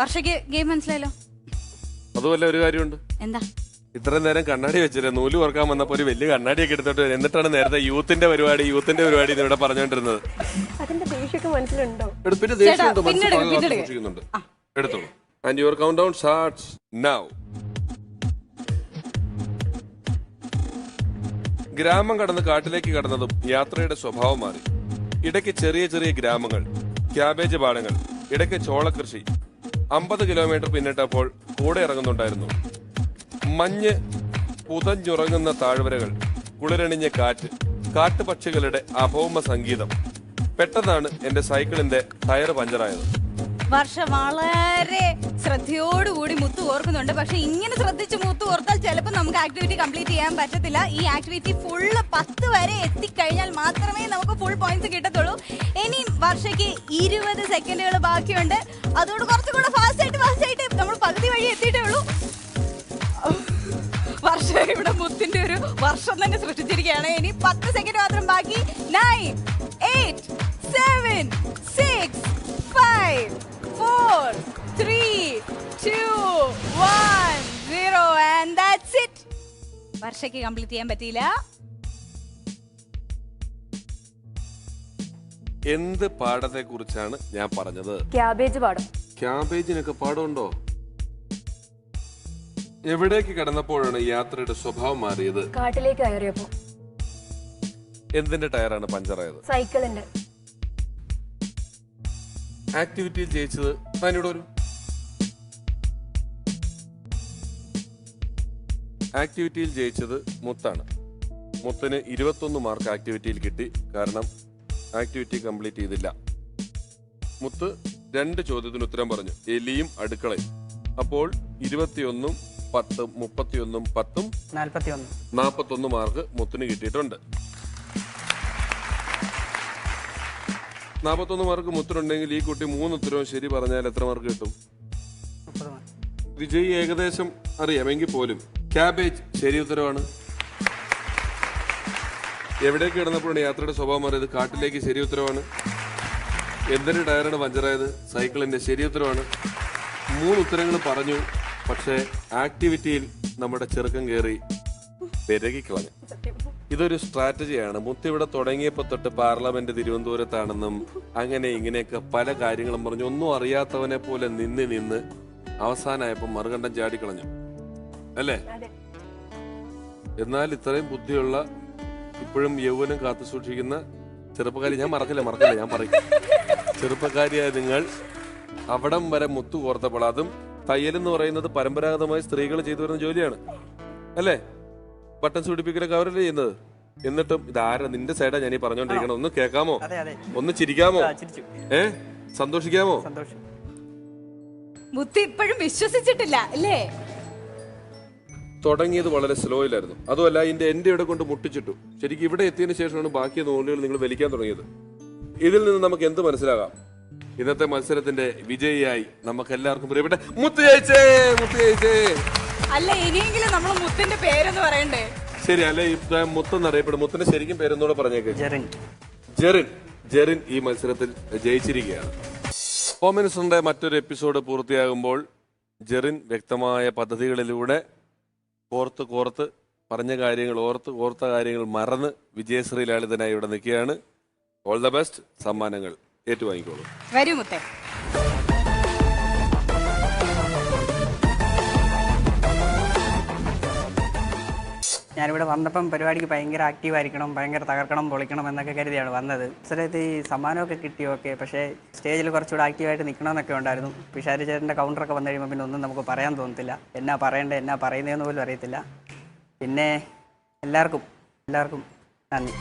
വർഷയ്ക്ക് game മനസ്സിലായല്ലോ? അതുമല്ല ഒരു കാര്യമുണ്ട്. എന്താ? ഇത്രയും നേരം കണ്ണാടി വെച്ചില്ല? നൂൽ ഓർക്കാൻ വന്നപ്പോ ഒരു വലിയ കണ്ണാടിയൊക്കെ എടുത്തിട്ട് വരും. എന്നിട്ടാണ് നേരത്തെ യൂത്തിന്റെ പരിപാടി യൂത്തിന്റെ പരിപാടി എന്ന് ഇവിടെ പറഞ്ഞുകൊണ്ടിരുന്നത്. അതിന്റെ ദേഷ്യമൊക്കെ മനസ്സിലുണ്ടോ? എടു- പിന്നെ ദേഷ്യം ചേട്ടാ, ഉണ്ടോ? മനസ്സിൽ പിന്നെടുക്ക്, പകർത്ത് പിന്നെടുക്ക്. സൂക്ഷിക്കുന്നുണ്ട്. എടുത്തോളൂ. And your countdown starts now ഗ്രാമം കടന്ന് കാട്ടിലേക്ക് കടന്നതും യാത്രയുടെ സ്വഭാവം മാറി. ഇടയ്ക്ക് ചെറിയ ചെറിയ ഗ്രാമങ്ങൾ ക്യാബേജ് പാടങ്ങൾ ഇടയ്ക്ക് ചോളകൃഷി അമ്പത് കിലോമീറ്റർ പിന്നിട്ടപ്പോൾ കൂടെ ഇറങ്ങുന്നുണ്ടായിരുന്നു. മഞ്ഞ് പുതഞ്ഞുറങ്ങുന്ന താഴ്വരകൾ കുളിരണിഞ്ഞ കാറ്റ് കാട്ടുപക്ഷികളുടെ അഭൗമ സംഗീതം. പെട്ടെന്നാണ് എന്റെ സൈക്കിളിന്റെ ടയർ പഞ്ചറായത്. വർഷ വളരെ ശ്രദ്ധയോടുകൂടി മുത്തു ഓർക്കുന്നുണ്ട്. പക്ഷെ ഇങ്ങനെ ശ്രദ്ധിച്ച് മുത്തു ഓർത്താൽ ചിലപ്പോൾ നമുക്ക് ആക്ടിവിറ്റി കംപ്ലീറ്റ് ചെയ്യാൻ പറ്റത്തില്ല. ഈ ആക്ടിവിറ്റി ഫുള്ള് പത്ത് വരെ എത്തിക്കഴിഞ്ഞാൽ മാത്രമേ നമുക്ക് ഫുൾ പോയിന്റ്സ് കിട്ടത്തുള്ളൂ. വർഷയ്ക്ക് ഇരുപത് സെക്കൻഡുകൾ ബാക്കിയുണ്ട്. അതുകൊണ്ട് കുറച്ചുകൂടെ ഫാസ്റ്റ് ഫാസ്റ്റായിട്ട് ഫാസ്റ്റ് ആയിട്ട് നമ്മൾ പകുതി വഴി എത്തിയിട്ടേ ഉള്ളൂ. വർഷ ഇവിടെ മുത്തിന്റെ ഒരു വർഷം തന്നെ സൃഷ്ടിച്ചിരിക്കുകയാണ്. ഇനി പത്ത് സെക്കൻഡ് മാത്രം ബാക്കി. Nine eight seven six five four three two one zero and that's it വർഷയ്ക്ക് complete ചെയ്യാൻ പറ്റിയില്ല. എന്ത് പാടത്തെ കുറിച്ചാണ് ഞാൻ പറഞ്ഞത്? ക്യാബേജ് പാടം ക്യാബേജിനൊക്കെ പാടമുണ്ടോ എവിടേക്ക് കടന്നപ്പോഴാണ് യാത്രയുടെ സ്വഭാവം മാറിയത്? കാട്ടിലേക്ക് കയറിയപ്പോ. എന്തിന്റെ ടയറാണ് പഞ്ചറായത്? സൈക്കിളിന്റെ. ആക്ടിവിറ്റി ജയിച്ചത് താനിവിടെ ഒരു ആക്ടിവിറ്റിയിൽ ജയിച്ചത് മുത്താണ്. മുത്തിന് ഇരുപത്തൊന്ന് മാർക്ക് ആക്ടിവിറ്റിയിൽ കിട്ടി. കാരണം ആക്ടിവിറ്റി കംപ്ലീറ്റ് ചെയ്തില്ല. മുത്ത് രണ്ട് ചോദ്യത്തിന് ഉത്തരം പറഞ്ഞു. എലിയും അടുക്കളയും. അപ്പോൾ ഇരുപത്തിയൊന്നും പത്തും മുപ്പത്തിയൊന്നും പത്തും നാൽപ്പത്തി ഒന്ന് നാൽപ്പത്തൊന്ന് മാർക്ക് മുത്തിന് കിട്ടിയിട്ടുണ്ട്. നാൽപ്പത്തൊന്ന് മാർക്ക് മുത്തിനുണ്ടെങ്കിൽ ഈ കുട്ടി മൂന്ന് ഉത്തരവും ശരി പറഞ്ഞാൽ എത്ര മാർക്ക് കിട്ടും? വിജയ് ഏകദേശം അറിയാമെങ്കിൽ പോലും ക്യാബേജ് ശരി ഉത്തരവാണ്? എവിടേക്ക് കിടന്നപ്പോഴാണ് യാത്രയുടെ സ്വഭാവം മാറിയത്? കാട്ടിലേക്ക് ശരി ഉത്തരവാണ്. എന്തിന്റെ ടയറാണ് പഞ്ചറായത്? സൈക്കിളിന്റെ ശരി ഉത്തരവാണ്. മൂന്ന് ഉത്തരങ്ങൾ പറഞ്ഞു പക്ഷേ ആക്ടിവിറ്റിയിൽ നമ്മുടെ ചെറുക്കം കയറി പെരകിക്കളഞ്ഞു ഇതൊരു സ്ട്രാറ്റജിയാണ്. മുത്ത് ഇവിടെ തുടങ്ങിയപ്പോൾ തൊട്ട് പാർലമെന്റ് തിരുവനന്തപുരത്താണെന്നും അങ്ങനെ ഇങ്ങനെയൊക്കെ പല കാര്യങ്ങളും പറഞ്ഞു. ഒന്നും അറിയാത്തവനെ പോലെ നിന്ന് നിന്ന് അവസാനമായപ്പോൾ മറുകണ്ഠം ചാടിക്കളഞ്ഞു. അല്ലേ? എന്നാൽ ഇത്രയും ബുദ്ധിയുള്ള ഇപ്പോഴും യൗവനം കാത്തു സൂക്ഷിക്കുന്ന ചെറുപ്പക്കാരി ഞാൻ മറക്കില്ല മറക്കില്ല ഞാൻ പറയും. ചെറുപ്പക്കാരിയായ നിങ്ങൾ അവിടം വരെ മുത്തു കോർത്തപ്പോൾ അതും തയ്യൽ എന്ന് പറയുന്നത് പരമ്പരാഗതമായി സ്ത്രീകൾ ചെയ്തു വരുന്ന ജോലിയാണ്. അല്ലേ? ബട്ടൺ സൂടിപ്പിക്കലൊക്കെ അവരല്ലേ ചെയ്യുന്നത്? എന്നിട്ടും ഇതാരാ നിന്റെ സൈഡാ ഞാൻ ഈ പറഞ്ഞോണ്ടിരിക്കണം ഒന്ന് കേൾക്കാമോ? അതെ അതെ. ഒന്ന് ചിരിക്കാമോ? ചിരിച്ചു. ഏ? സന്തോഷിക്കാമോ? മുത്തു മുത്ത് ഇപ്പോഴും വിശ്വസിച്ചിട്ടില്ല അല്ലേ? തുടങ്ങിയത് വളരെ സ്ലോയിലായിരുന്നു. അതുമല്ല ഇതിന്റെ എന്റെ ഇവിടെ കൊണ്ട് മുട്ടിച്ചിട്ടു. ശരിക്കും ഇവിടെ എത്തിയതിനു ശേഷമാണ് ബാക്കി നൂലുകൾ നിങ്ങൾ വലിക്കാൻ തുടങ്ങിയത്. ഇതിൽ നിന്ന് നമുക്ക് എന്ത് മനസ്സിലാകാം? ഇന്നത്തെ മത്സരത്തിന്റെ വിജയിയായി നമുക്ക് എല്ലാവർക്കും പ്രിയപ്പെട്ട മുത്ത് ജയിച്ചേ മുത്ത് ജയിച്ചേ. അല്ല ഇനിയെങ്കിലും നമ്മൾ മുത്തിന്റെ പേരെന്ന് പറയണ്ടേ? ശരി അല്ലെ ഇപ്പൊ മുത്തെന്ന് അറിയപ്പെടും. മുത്തിന്റെ ശരിക്കും പേരെന്നൂടെ പറഞ്ഞേക്ക്. ജെറിൻ. ജെറിൻ. ജെറിൻ ഈ മത്സരത്തിൽ ജയിച്ചിരിക്കുകയാണ്. ഹോം മിനിസ്റ്ററിന്റെ മറ്റൊരു എപ്പിസോഡ് പൂർത്തിയാകുമ്പോൾ ജെറിൻ വ്യക്തമായ പദ്ധതികളിലൂടെ കോർത്ത് കോർത്ത് പറഞ്ഞ കാര്യങ്ങൾ ഓർത്ത് ഓർത്ത കാര്യങ്ങൾ മറന്ന് വിജയശ്രീ ലാളിതനായി ഇവിടെ നിൽക്കുകയാണ്. ഓൾ ദ ബെസ്റ്റ് സമ്മാനങ്ങൾ ഏറ്റുവാങ്ങിക്കോളൂ. വരൂ മുത്തേ. ഞാനിവിടെ വന്നപ്പം പരിപാടിക്ക് ഭയങ്കര ആക്റ്റീവ് ആയിരിക്കണം ഭയങ്കര തകർക്കണം പൊളിക്കണം എന്നൊക്കെ കരുതിയാണ് വന്നത്. സ്ഥലത്ത് ഈ സമ്മാനമൊക്കെ കിട്ടി ഓക്കെ പക്ഷേ സ്റ്റേജിൽ കുറച്ചുകൂടെ ആക്റ്റീവായിട്ട് നിൽക്കണമെന്നൊക്കെ ഉണ്ടായിരുന്നു. പിഷാരി ചേട്ടന്റെ കൗണ്ടറൊക്കെ വന്നു കഴിയുമ്പോൾ പിന്നെ ഒന്നും നമുക്ക് പറയാൻ തോന്നത്തില്ല. എന്നാ പറയേണ്ടത് എന്നാ പറയുന്നതെന്ന് പോലും അറിയത്തില്ല. പിന്നെ എല്ലാവർക്കും എല്ലാവർക്കും നന്ദി.